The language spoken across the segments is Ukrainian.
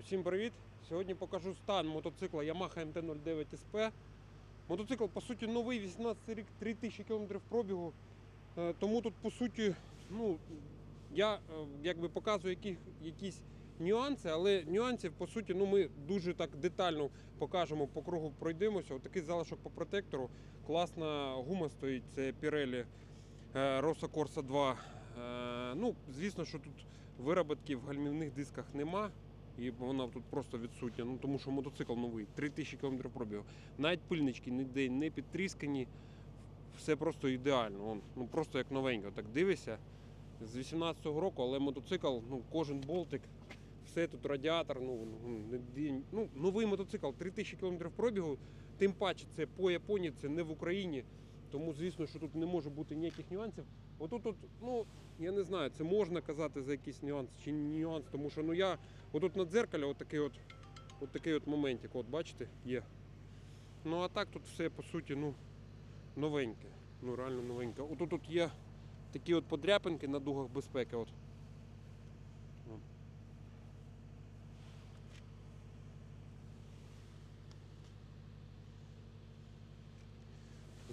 Усім привіт! Сьогодні покажу стан мотоцикла Yamaha MT-09 SP. Мотоцикл, по суті, новий, 18 рік, 3000 км пробігу. Е, Тому тут, по суті, ну, я е, якби показую які, якісь нюанси, але нюансів, по суті, ну, ми дуже так детально покажемо, по кругу пройдемося. Отакий залишок по протектору. Класна гума стоїть, це Pirelli е, Rosa Corsa 2. Е, Ну, звісно, що тут вироботків в гальмівних дисках нема. І вона тут просто відсутня, ну тому що мотоцикл новий, 3000 км пробігу. Навіть пильнички ніде не підтріскані, все просто ідеально. Он, ну просто як новенько. Так дивишся з 18-го року, але мотоцикл, ну кожен болтик, все тут радіатор, ну, ну, ну новий мотоцикл, 3000 км пробігу. Тим паче це по Японії, це не в Україні. Тому звісно, що тут не може бути ніяких нюансів. Отут, от, ну я не знаю, це можна казати за якийсь нюанс чи нюанс, тому що ну я отут на дзеркалі от такий от, от такий от моментик, от бачите, є. Ну а так тут все по суті ну, новеньке. Ну реально новеньке. Отут тут є такі от подряпинки на дугах безпеки. От.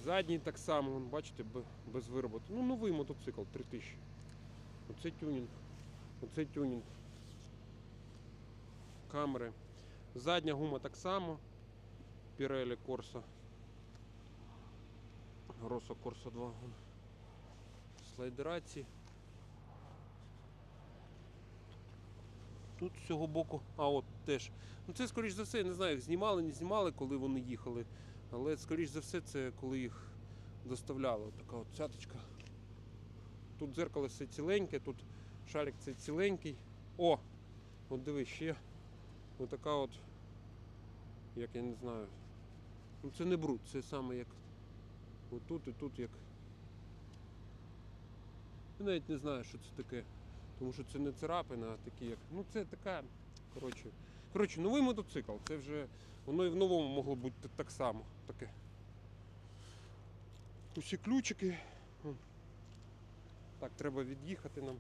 Задній так само, вон, бачите, без вироботу. Ну, новий мотоцикл 3000. Оце тюнінг. Оце тюнінг. Камери. Задня гума так само. Pirelli Corsa. Rosso Corsa 2. вон. Слайдераці. Тут з цього боку, а от теж. Ну це скоріш за все, я не знаю, їх знімали, не знімали, коли вони їхали. Але скоріш за все це коли їх доставляли. Така от цяточка. Тут дзеркало все ціленьке, тут шарик це ціленький. О! От диви, ще отака от, як я не знаю. Ну це не бруд, це саме як отут і тут як. Я навіть не знаю, що це таке. Тому що це не царапина, а такі як. Ну це така. Коротше. Коротше, новий мотоцикл, це вже воно і в новому могло бути так само. Таке. Усі ключики. Так, треба від'їхати нам.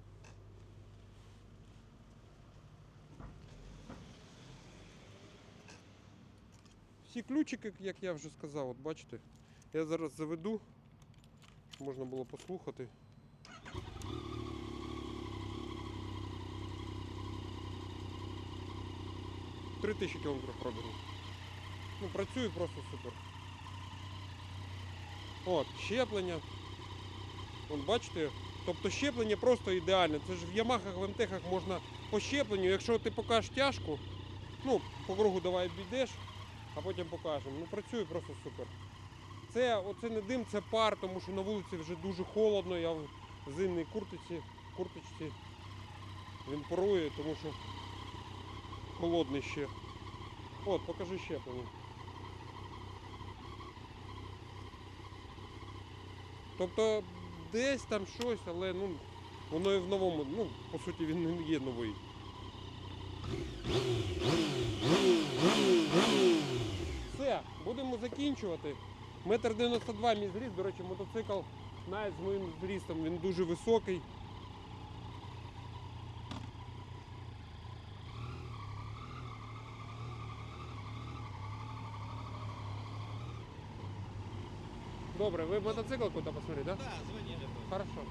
Всі ключики, як я вже сказав, от бачите, я зараз заведу, щоб можна було послухати. Три тисячі кілометрів пробігу. Ну, працює просто супер. От, щеплення. Вон, бачите, тобто щеплення просто ідеальне. Це ж в Ямахах, в МТХах можна по щепленню, якщо ти покажеш тяжку, ну, по кругу давай обійдеш, а потім покажемо. Ну, працює просто супер. Це, оце не дим, це пар, тому що на вулиці вже дуже холодно, я в зимній куртиці, курточці. Він парує, тому що холодний ще. От, покажи щеплення. Тобто десь там щось, але ну, воно і в новому, ну, по суті, він не є новий. Все, будемо закінчувати. Метр 92 мій зріст, до речі, мотоцикл навіть з моїм зрістом, він дуже високий. Добре, ви мотоцикл куди посмотрите, да? Да, звонили. Хорошо.